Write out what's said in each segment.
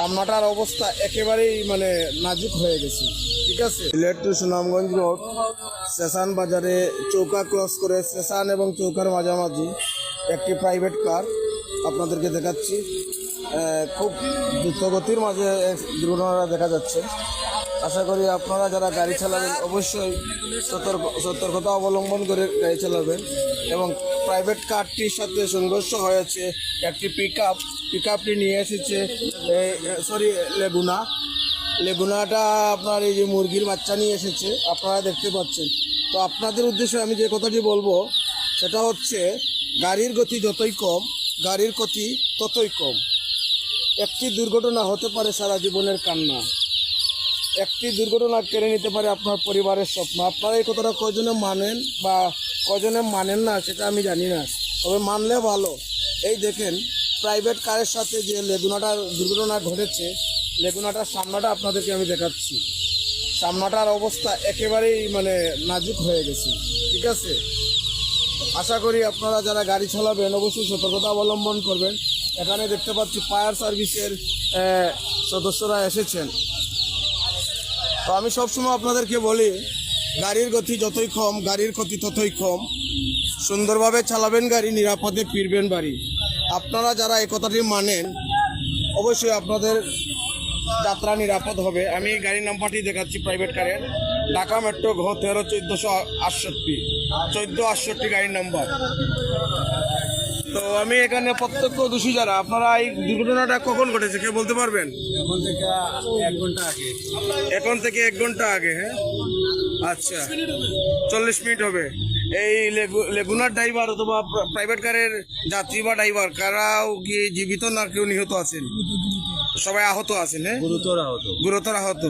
সামনাটার অবস্থা একেবারেই মানে নাজুক হয়ে গেছে। ঠিক আছে? Sylhet to Sunamganj road, station বাজারে চৌকা ক্রস করে স্টেশন এবং চৌকার মাঝামাঝি একটি প্রাইভেট কার আপনাদেরকে দেখাচ্ছি। খুব দ্রুতগতির মাঝে দুর্ঘটনাটা দেখা যাচ্ছে। আশা করি আপনারা যারা গাড়ি চালাবেন অবশ্যই সতর্ক, সতর্কতা অবলম্বন করে গাড়ি চালাবেন। এবং প্রাইভেট কারটির সাথে সংঘর্ষ হয়েছে। একটি পিক আপ পিক আপটি নিয়ে এসেছে সরি লেগুনা লেগুনাটা আপনার এই যে মুরগির বাচ্চা নিয়ে এসেছে, আপনারা দেখতে পাচ্ছেন। তো আপনাদের উদ্দেশ্যে আমি যে কথাটি বলব, সেটা হচ্ছে, গাড়ির গতি যতই কম, গাড়ির ক্ষতি ততই কম। একটি দুর্ঘটনা হতে পারে সারা জীবনের কান্না। একটি দুর্ঘটনা কেড়ে নিতে পারে আপনার পরিবারের স্বপ্ন। আপনারা এই কথাটা কজনে মানেন বা কজনে মানেন না সেটা আমি জানি না। তবে মানলে ভালো। এই দেখেন প্রাইভেট কারের সাথে যে লেগুনাটার দুর্ঘটনা ঘটেছে, লেগুনাটার সামনাটা আপনাদেরকে আমি দেখাচ্ছি। সামনাটার অবস্থা একেবারেই মানে নাজুক হয়ে গেছে। ঠিক আছে? আশা করি আপনারা যারা গাড়ি চালাবেন, অবশ্যই সতর্কতা অবলম্বন করবেন। এখানে দেখতে পাচ্ছি ফায়ার সার্ভিসের সদস্যরা এসেছেন। তো আমি সবসময় আপনাদেরকে বলি, গাড়ির গতি যতই কম, গাড়ির ক্ষতি ততই কম। সুন্দরভাবে চালাবেন গাড়ি, নিরাপদে ফিরবেন বাড়ি। আপনারা যারা এই কথাটি মানেন, অবশ্যই আপনাদের যাত্রা নিরাপদ হবে। আমি গাড়ির নাম্বারটি দেখাচ্ছি প্রাইভেট কারের ঢাকা মেট্রো ঘ তেরো, চোদ্দোশো আটষট্টি। চোদ্দ আটষট্টি গাড়ির নাম্বার। তো আমি এখানে প্রত্যক্ষ দোষী যারা আপনারা এই দুর্ঘটনাটা কখন ঘটেছে কে বলতে পারবেন? এখন থেকে এক ঘণ্টা আগে। এখন থেকে এক ঘণ্টা আগে হ্যাঁ? আচ্ছা চল্লিশ মিনিট হবে। এই লেগু- লেগুনার ড্রাইভার অথবা প্রাইভেট কারের যাত্রী বা ড্রাইভার কারাও কি জীবিত না কেউ নিহত আছেন? সবাই আহত আছেন হ্যাঁ? গুরুতর আহত। গুরুতর আহত।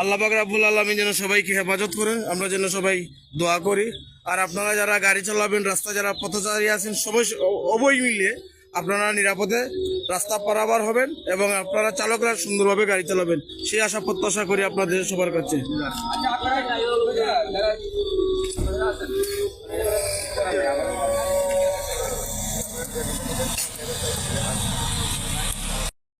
আল্লাহ পাক রাব্বুল আলামিন যেন সবাইকে হেফাজত করে আমরা যেন সবাই দোয়া করি। আর আপনারা যারা গাড়ি চালাবেন রাস্তা যারা পথচারী আছেন সবাই অবই মিলে আপনারা নিরাপদে রাস্তা পারাবার হবেন এবং আপনারা চালকরা সুন্দরভাবে গাড়ি চালাবেন। সেই আশা প্রত্যাশা করি আপনাদের সবার কাছে।